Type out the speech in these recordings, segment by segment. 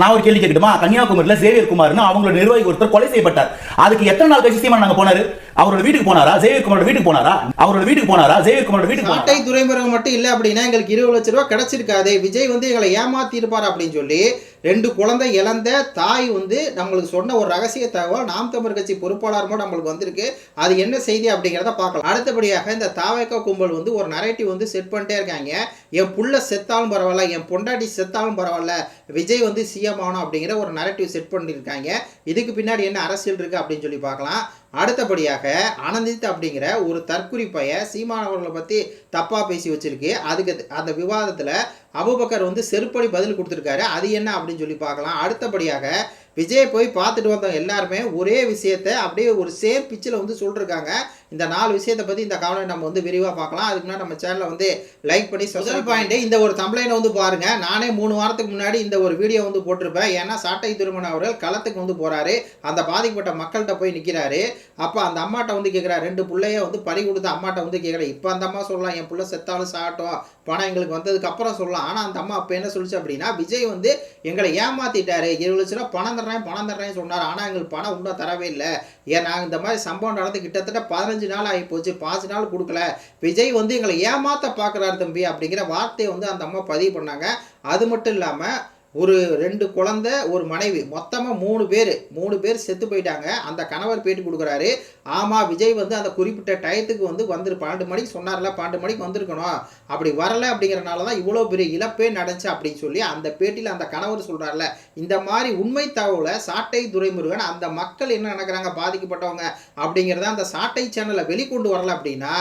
நான் ஒரு கேள்வி கேட்கட்டுமா? கன்னியாகுமரியில சேவியர் குமார்னு அவங்களோட நிர்வாகி ஒருத்தர் கொலை செய்யப்பட்டார். அதுக்கு எத்தனை நாள் கழிச்சு சீமான் நாங்க போனாரு? அவரோட வீட்டுக்கு போனாரா? சேவியர் குமாரோட வீட்டுக்கு போனாரா? அவரோட வீட்டுக்கு போனாரா? சேவியர் குமாரோட வீட்டுக்கு போனாரா? துறைமுகம் மட்டும் இல்லை அப்படின்னா எங்களுக்கு இருபது லட்ச ரூபா கிடைச்சிருக்காது. விஜய் வந்து எங்களை ஏமாத்தி இருப்பார் அப்படின்னு சொல்லி ரெண்டு குழந்தை இழந்த தாய் வந்து நம்மளுக்கு சொன்ன ஒரு ரகசிய தகவல் நாம் தமிழ் கட்சி பொறுப்பாளர் நம்மளுக்கு வந்திருக்கு. அது என்ன செய்தி அப்படிங்கிறத பார்க்கலாம். அடுத்தபடியாக இந்த தாவேக்கா கும்பல் வந்து ஒரு நரேட்டிவ் வந்து செட் பண்ணிட்டே இருக்காங்க. என் புள்ள செத்தாலும் பரவாயில்ல என் பொண்டாட்டி செத்தாலும் பரவாயில்ல விஜய் வந்து சிஎம் ஆகணும் அப்படிங்கிற ஒரு நரேட்டிவ் செட் பண்ணியிருக்காங்க இதுக்கு பின்னாடி என்ன அரசியல் இருக்குது அப்படின்னு சொல்லி பார்க்கலாம். அடுத்தபடியாக ஆனந்தித் அப்படிங்கிற ஒரு தற்குறிப்பைய சீமானவர்களை பற்றி தப்பாக பேசி வச்சிருக்கு. அதுக்கு அந்த விவாதத்தில் அபுபக்கர் வந்து செருப்படி பதில் கொடுத்துருக்காரு. அது என்ன அப்படின்னு சொல்லி பார்க்கலாம். அடுத்தபடியாக விஜய் போய் பார்த்துட்டு வந்தவங்க எல்லாருமே ஒரே விஷயத்த அப்படியே ஒரு சேம் பிச்சில் வந்து சொல்லிருக்காங்க. இந்த நாலு விஷயத்தை பற்றி இந்த கவனம் நம்ம வந்து விரிவாக பார்க்கலாம். அதுக்கு முன்னாடி நம்ம சேனலை வந்து லைக் பண்ணி முதல் பாயிண்ட் இந்த ஒரு தம்ப்ளைனை வந்து பாருங்க. நானே மூணு வாரத்துக்கு முன்னாடி இந்த ஒரு வீடியோ வந்து போட்டிருப்பேன். ஏன்னா சாட்டை திருமணம் அவர்கள் களத்துக்கு வந்து போறாரு. அந்த பாதிக்கப்பட்ட மக்கள்கிட்ட போய் நிற்கிறாரு அப்போ அந்த அம்மாட்ட வந்து கேட்குறாரு ரெண்டு பிள்ளைய வந்து பறி கொடுத்த அம்மாட்ட வந்து கேட்குறேன் இப்போ அந்த அம்மா சொல்லலாம் என் பிள்ளை செத்தாலும் சாகட்டும். பணம் எங்களுக்கு வந்ததுக்கு அப்புறம் சொல்லலாம். ஆனால் அந்த அம்மா அப்போ என்ன சொல்லுச்சு அப்படின்னா விஜய் வந்து எங்களை ஏமாத்திட்டாரு. இருபது லட்ச ரூபா பணம் தர்றேன் பணம் தர்றேன்னு சொன்னார். ஆனால் எங்களுக்கு பணம் இன்னும் தரவே இல்லை. ஏன் நாங்கள் இந்த மாதிரி சம்பவம் நடந்து கிட்டத்தட்ட பதினஞ்சு நாள் ஆகி போச்சு. பாஞ்சு நாள் கொடுக்கல. விஜய் வந்து எங்களை ஏமாத்த பார்க்குறாரு தம்பி அப்படிங்கிற வார்த்தையை வந்து அந்த அம்மா பதிவு பண்ணாங்க. அது மட்டும் இல்லாமல் ஒரு ரெண்டு குழந்தை ஒரு மனைவி. மொத்தமாக மூணு பேர். மூணு பேர் செத்து போயிட்டாங்க. அந்த கணவர் பேட்டி கொடுக்குறாரு. ஆமாம் விஜய் வந்து அந்த குறிப்பிட்ட டயத்துக்கு வந்து வந்துரு பன்னெண்டு மணிக்கு சொன்னார்ல பன்னெண்டு மணிக்கு வந்திருக்கணும். அப்படி வரலை அப்படிங்கிறனால தான் இவ்வளோ பெரிய இழப்பே நடந்துச்சு அப்படின்னு சொல்லி அந்த பேட்டியில் அந்த கணவர் சொல்கிறார்ல இந்த மாதிரி உண்மை தகவலை சாட்டை துரைமுருகன் அந்த மக்கள் என்ன நினைக்கிறாங்க பாதிக்கப்பட்டவங்க அப்படிங்கிறத அந்த சாட்டை சேனலை வெளிக்கொண்டு வரல அப்படின்னா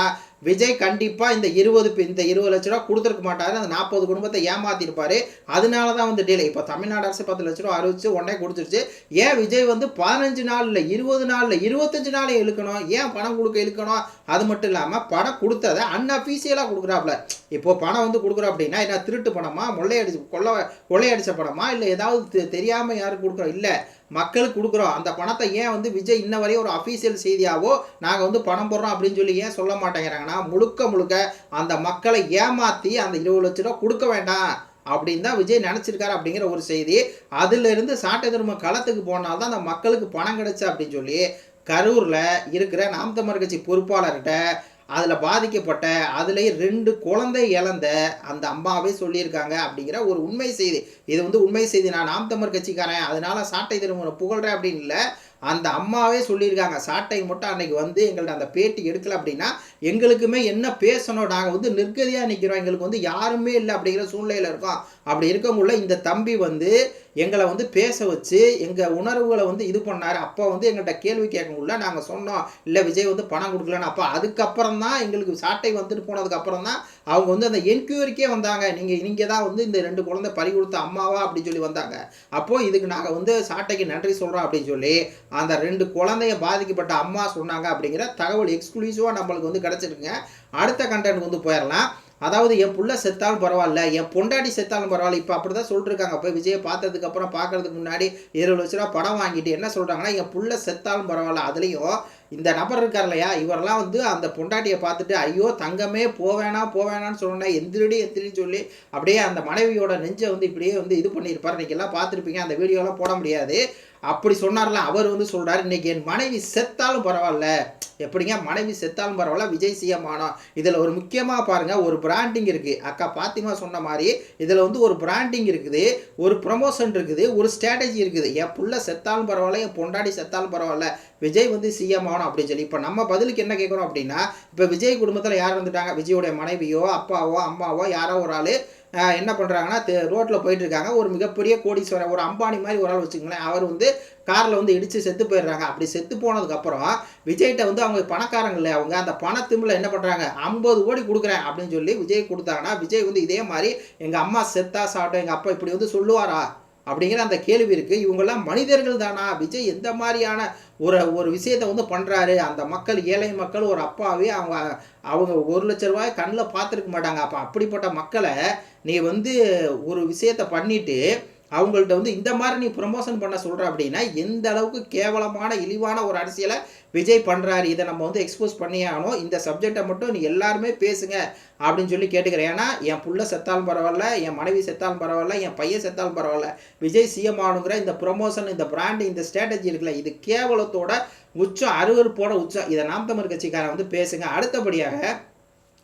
விஜய் கண்டிப்பாக இந்த இருபது இந்த இருபது லட்ச ரூபா கொடுத்துருக்க மாட்டார். அந்த நாற்பது குடும்பத்தை ஏமாத்திருப்பாரு. அதனால தான் வந்து டிலே இப்போ தமிழ்நாடு அரசு பத்து லட்ச ரூபா அறிவிச்சு உடனே கொடுத்துருச்சு ஏன் விஜய் வந்து பதினஞ்சு நாளில் இருபது நாளில் இருபத்தஞ்சு நாளே இழுக்கணும்? ஏன் பணம் கொடுக்க இழுக்கணும்? அது மட்டும் இல்லாமல் பணம் கொடுத்ததை அன்அஃபீஷியலாக கொடுக்குறாப்புல. இப்போ பணம் வந்து கொடுக்குறோம் அப்படின்னா என்ன திருட்டு பணமா? கொள்ளையடிச்சு கொள்ளை கொள்ளையடிச்ச பணமா? இல்லை ஏதாவது தெ- தெரியாம யாருக்கு கொடுக்குறோம்? இல்லை. மக்களுக்கு கொடுக்குறோம். அந்த பணத்தை ஏன் வந்து விஜய் இன்ன வரையும் ஒரு அஃபீஷியல் செய்தியாவோ நாங்கள் வந்து பணம் போடுறோம் அப்படின்னு சொல்லி ஏன் சொல்ல மாட்டேங்கிறாங்கன்னா முழுக்க முழுக்க அந்த மக்களை ஏமாற்றி அந்த இருபது லட்ச ரூபா கொடுக்க வேண்டாம் அப்படின்னு தான் விஜய் நினச்சிருக்காரு அப்படிங்கிற ஒரு செய்தி. அதிலிருந்து சாட்டை திரும்ப களத்துக்கு போனால் தான் அந்த மக்களுக்கு பணம் கிடைச்சு அப்படின்னு சொல்லி கரூரில் இருக்கிற நாம் தமிழர் கட்சி பொறுப்பாளர்கிட்ட அதில் பாதிக்கப்பட்ட அதுலேயே ரெண்டு குழந்தை இழந்த அந்த அம்மாவே சொல்லியிருக்காங்க அப்படிங்கிற ஒரு உண்மை செய்தி. இது வந்து உண்மை செய்தி. நான் நாம் தமிழ் கட்சிக்காரன் அதனால சாட்டை திருமணம் புகழ்றேன் அப்படின்னு இல்லை. அந்த அம்மாவே சொல்லியிருக்காங்க. சாட்டை மட்டும் அன்னைக்கு வந்து எங்கள்ட்ட அந்த பேட்டி எடுக்கல அப்படின்னா எங்களுக்குமே என்ன பேசணும்? நாங்கள் வந்து நிற்கதியாக நிற்கிறோம் எங்களுக்கு வந்து யாருமே இல்லை அப்படிங்கிற சூழ்நிலையில் இருக்கோம். அப்படி இருக்கவங்கள இந்த தம்பி வந்து எங்களை வந்து பேச வச்சு எங்கள் உணர்வுகளை வந்து இது பண்ணார். அப்போ வந்து எங்கள்கிட்ட கேள்வி கேட்கக்குள்ள நாங்கள் சொன்னோம் இல்லை விஜய் வந்து பணம் கொடுக்கலன்னு. அப்போ அதுக்கப்புறம் தான் எங்களுக்கு சாட்டை வந்துட்டு போனதுக்கப்புறம் தான் அவங்க வந்து அந்த என்கொயரிக்கே வந்தாங்க. நீங்கள் நீங்கள் தான் வந்து இந்த ரெண்டு குழந்தை பறி கொடுத்த அம்மாவா அப்படின்னு சொல்லி வந்தாங்க. அப்போது இதுக்கு நாங்கள் வந்து சாட்டைக்கு நன்றி சொல்கிறோம் அப்படின்னு சொல்லி அந்த ரெண்டு குழந்தைய பாதிக்கப்பட்ட அம்மா சொன்னாங்க அப்படிங்கிற தகவல் எக்ஸ்க்ளூசிவாக நம்மளுக்கு வந்து கிடச்சிருக்குங்க. அடுத்த கண்டென்ட் வந்து போயிடலாம். அதாவது என் புள்ள செத்தாலும் பரவாயில்ல என் பொண்டாட்டி செத்தாலும் பரவாயில்ல இப்போ அப்படி தான் சொல்லிருக்காங்க போய் விஜயை பார்த்ததுக்கு அப்புறம் பார்க்கறதுக்கு முன்னாடி இருபது லட்ச ரூபா படம் வாங்கிட்டு என்ன சொல்கிறாங்கன்னா என் புள்ள செத்தாலும் பரவாயில்ல. அதுலேயும் இந்த நபர் இருக்கார் இல்லையா இவரெல்லாம் வந்து அந்த பொண்டாட்டியை பார்த்துட்டு ஐயோ தங்கமே போவேணா போவேணான்னு சொன்னேன் எந்திரடி எந்திரின்னு சொல்லி அப்படியே அந்த மனைவியோட நெஞ்சை வந்து இப்படியே வந்து இது பண்ணியிருப்பார். இன்னைக்கு எல்லாம் பார்த்துருப்பீங்க அந்த வீடியோலாம் போட முடியாது. அப்படி சொன்னார்லாம் அவர் வந்து சொல்கிறார் இன்னைக்கு என் மனைவி செத்தாலும் பரவாயில்ல. எப்படிங்க? மனைவி செத்தாலும் பரவாயில்ல விஜய் சிஎம் ஆனோம் இதில் ஒரு முக்கியமாக பாருங்கள் ஒரு பிராண்டிங் இருக்குது அக்கா பாத்திமா சொன்ன மாதிரி இதில் வந்து ஒரு பிராண்டிங் இருக்குது ஒரு ப்ரமோஷன் இருக்குது ஒரு ஸ்ட்ராட்டஜி இருக்குது. என் புள்ள செத்தாலும் பரவாயில்ல என் பொண்டாடி செத்தாலும் பரவாயில்ல விஜய் வந்து சிஎம் ஆகணும். அப்படின்னு சொல்லி இப்போ நம்ம பதிலுக்கு என்ன கேட்குறோம் அப்படின்னா இப்போ விஜய் குடும்பத்தில் யார் வந்துட்டாங்க? விஜயோடைய மனைவியோ அப்பாவோ அம்மாவோ யாரோ ஒரு ஆள் என்ன பண்ணுறாங்கன்னா ரோட்டில் போயிட்டு இருக்காங்க ஒரு மிகப்பெரிய கோடீஸ்வரர் ஒரு அம்பானி மாதிரி ஒரு ஆள் வச்சுக்கோங்களேன். அவர் வந்து காரில் வந்து இடித்து செத்து போயிடுறாங்க. அப்படி செத்து போனதுக்கப்புறம் விஜய்கிட்ட வந்து அவங்க பணக்காரங்க இல்லை அவங்க? அந்த பணத்திமில் என்ன பண்ணுறாங்க ஐம்பது கோடி கொடுக்குறேன் அப்படின்னு சொல்லி விஜய் கொடுத்தாங்கன்னா விஜய் வந்து இதே மாதிரி எங்கள் அம்மா செத்தா சாப்பிட்டோம் எங்கள் அப்பா இப்படி வந்து சொல்லுவாரா? அப்படிங்கிற அந்த கேள்வி இருக்குது இவங்கெல்லாம் மனிதர்கள் தானா? விஜய் எந்த மாதிரியான ஒரு ஒரு விஷயத்தை வந்து பண்ணுறாரு அந்த மக்கள் ஏழை மக்கள் ஒரு அப்பாவே அவங்க அவங்க ஒரு லட்ச ரூபாய் கண்ணில் பார்த்துருக்க மாட்டாங்க. அப்போ அப்படிப்பட்ட மக்களை நீ வந்து ஒரு விஷயத்தை பண்ணிட்டு அவங்கள்ட்ட வந்து இந்த மாதிரி நீ ப்ரொமோஷன் பண்ண சொல்கிற அப்படின்னா எந்த அளவுக்கு கேவலமான இழிவான ஒரு அரசியலை விஜய் பண்ணுறாரு இதை நம்ம வந்து எக்ஸ்போஸ் பண்ணியே ஆகணும். இந்த சப்ஜெக்டை மட்டும் நீ எல்லாருமே பேசுங்க அப்படின்னு சொல்லி கேட்டுக்கிறேன். ஏன்னா என் புள்ள செத்தாலும் பரவாயில்ல என் மனைவி செத்தாலும் பரவாயில்ல என் பையன் செத்தாலும் பரவாயில்ல. விஜய் சிஎம் ஆகணுங்கிற இந்த ப்ரொமோஷன் இந்த பிராண்டு இந்த ஸ்ட்ராட்டஜி இருக்குல்ல இது கேவலத்தோட உச்சம் அருவருப்போட உச்சம். இதை நாம் தமிழ் கட்சிக்காரன் வந்து பேசுங்க. அடுத்தபடியாக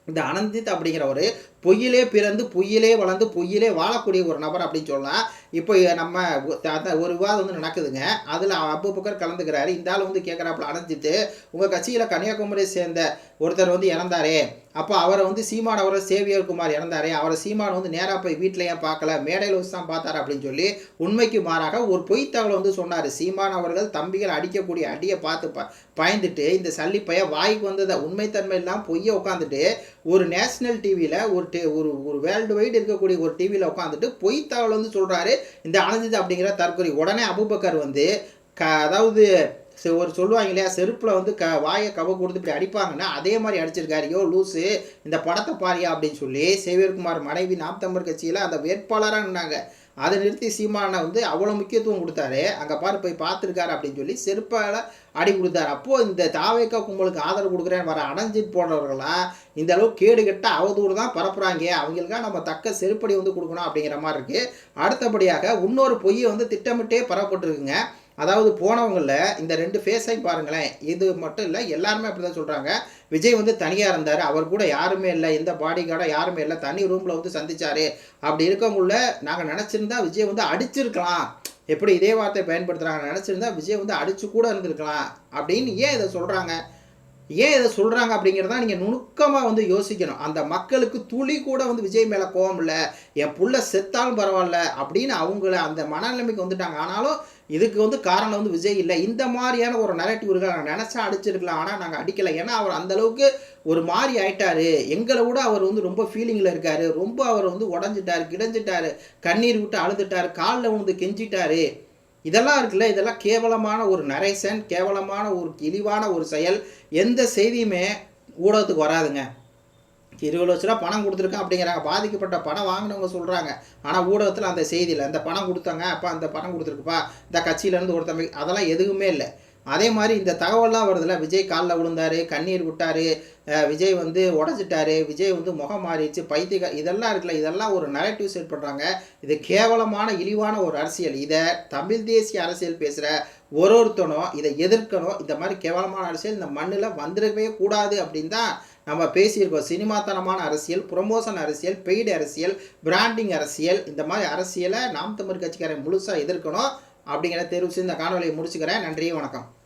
இந்த அனந்தித் அப்படிங்கிற ஒரு பொய்யிலே பிறந்து பொய்யிலே வளர்ந்து பொய்யிலே வாழக்கூடிய ஒரு நபர் அப்படின்னு சொல்லலாம். இப்போ நம்ம த- ஒரு விவாதம் வந்து நடக்குதுங்க. அதில் அபு பக்கர் கலந்துக்கிறாரு. இந்த ஆள் வந்து கேட்குறாப்புல அணைஞ்சிட்டு உங்கள் கட்சியில் கன்னியாகுமரியை சேர்ந்த ஒருத்தர் வந்து இறந்தாரே. அப்போ அவரை வந்து சீமான் அவரை சேவியர் குமார் இறந்தாரே. அவரை சீமான் வந்து நேராக போய் வீட்டில் ஏன் பார்க்கல மேடையில் வச்சு தான் பார்த்தார் அப்படின்னு சொல்லி உண்மைக்கு மாறாக ஒரு பொய் தகவல் வந்து சொன்னார். சீமான் அவர்கள் தம்பிகள் அடிக்கக்கூடிய அடியை பார்த்து ப பயந்துட்டு இந்த சல்லிப்பைய வாய்க்கு வந்ததை உண்மைத்தன்மை இல்லாமல் பொய்யை உட்காந்துட்டு ஒரு நேஷனல் டிவியில் ஒரு டே ஒரு ஒரு வேர்ல்டு வைடு இருக்கக்கூடிய ஒரு டிவியில் உட்காந்துட்டு பொய் தகவல் வந்து சொல்கிறாரு இந்த அணைஞ்சது அப்படிங்கிற தற்கொலை. உடனே அபுபக்கர் வந்து க அதாவது ஒரு சொல்லுவாங்க இல்லையா செருப்பில் வந்து க வாயை கவ கொடுத்து இப்படி அடிப்பாங்கன்னா அதே மாதிரி அடிச்சிருக்காரு. யோ லூசு இந்த படத்தை பாரியா அப்படின்னு சொல்லி சேவியர்குமார் மனைவி நாம் தமிழ் கட்சியில் அந்த வேட்பாளராக நின்னாங்க அதை நிறுத்தி சீமானை வந்து அவ்வளோ முக்கியத்துவம் கொடுத்தாரு. அங்கே பாரு போய் பார்த்துருக்காரு அப்படின்னு சொல்லி செருப்பால் அடி கொடுத்தாரு அப்போது இந்த தாவேக்கா கும்பலுக்கு ஆதரவு கொடுக்குறேன்னு வர அடைஞ்சிட்டு போனவர்களாம் இந்த அளவு கேடு கெட்ட அவதூறு தான் பரப்புகிறாங்க அவங்களுக்காக நம்ம தக்க செருப்படி வந்து கொடுக்கணும் அப்படிங்கிற மாதிரி இருக்குது அடுத்தபடியாக இன்னொரு பொய்யை வந்து திட்டமிட்டே பரப்பட்டுருக்குங்க அதாவது போனவங்களில் இந்த ரெண்டு ஃபேஸையும் பாருங்களேன். இது மட்டும் இல்லை எல்லாருமே அப்படி தான் சொல்கிறாங்க விஜய் வந்து தனியாக இருந்தார். அவர் கூட யாருமே இல்லை. எந்த பாடி கார்டாக யாருமே இல்லை. தனி ரூமில் வந்து சந்தித்தார் அப்படி இருக்கவங்கள நாங்கள் நினச்சிருந்தா விஜய் வந்து அடிச்சிருக்கலாம். எப்படி இதே வார்த்தை பயன்படுத்துகிறாங்க நினச்சிருந்தா விஜய் வந்து அடிச்சு கூட இருந்திருக்கலாம். அப்படின்னு ஏன் இதை சொல்கிறாங்க ஏன் இதை சொல்கிறாங்க அப்படிங்கிறத நீங்கள் நுணுக்கமாக வந்து யோசிக்கணும். அந்த மக்களுக்கு துளி கூட வந்து விஜய் மேலே கோவம் இல்லை. என் புள்ள செத்தாலும் பரவாயில்ல அப்படின்னு அவங்கள அந்த மனநிலைமைக்கு வந்துட்டாங்க. ஆனாலும் இதுக்கு வந்து காரணம் வந்து விஜய் இல்லை. இந்த மாதிரியான ஒரு நெரட்டிவ் இருக்கு நாங்கள் நினச்சா அடிச்சிருக்கலாம். ஆனால் நாங்கள் அடிக்கலை. ஏன்னா அவர் அந்தளவுக்கு ஒரு மாதிரி ஆயிட்டாரு. எங்களை விட அவர் வந்து ரொம்ப ஃபீலிங்கில் இருக்காரு. ரொம்ப அவர் வந்து உடஞ்சிட்டாரு கிடஞ்சிட்டாரு. கண்ணீர் விட்டு அழுதுட்டாரு. காலில் வந்து கெஞ்சிட்டாரு. இதெல்லாம் இருக்குல்ல. இதெல்லாம் கேவலமான ஒரு நரேசன் கேவலமான ஒரு இழிவான ஒரு செயல். எந்த செய்தியுமே ஊடகத்துக்கு வராதுங்க. இருபது லட்ச ரூபா பணம் கொடுத்துருக்கேன் அப்படிங்கிறாங்க. பாதிக்கப்பட்ட பணம் வாங்கினவங்க சொல்கிறாங்க ஆனால் ஊடகத்தில் அந்த செய்தியில் இந்த பணம் கொடுத்தாங்க அப்போ அந்த பணம் கொடுத்துருக்குப்பா இந்த கட்சியிலேருந்து ஒருத்தமை அதெல்லாம் எதுவுமே இல்லை. அதே மாதிரி இந்த தகவல்லாம் வருதுல விஜய் காலில் விழுந்தாரு கண்ணீர் விட்டார் விஜய் வந்து உடச்சிட்டாரு விஜய் வந்து முகம் மாறிடுச்சு பைத்திய இதெல்லாம் இருக்குல்ல இதெல்லாம் ஒரு நரேட்டிவ் செட் பண்ணுறாங்க இது கேவலமான இழிவான ஒரு அரசியல். இதை தமிழ் தேசிய அரசியல் பேசுகிற ஒரு ஒருத்தனும் இதை எதிர்க்கணும். இந்த மாதிரி கேவலமான அரசியல் இந்த மண்ணில் வந்துடவே கூடாது அப்படின்னு தான் நம்ம பேசியிருக்கோம் சினிமாத்தனமான அரசியல் ப்ரொமோஷன் அரசியல் பெய்டு அரசியல் பிராண்டிங் அரசியல் இந்த மாதிரி அரசியலை நாம் தமிழ் கட்சிக்காரன் முழுசாக எதிர்க்கணும் அப்படிங்கிற தெரிவித்து இந்த காணொலியை முடிச்சுக்கிறேன். நன்றி வணக்கம்.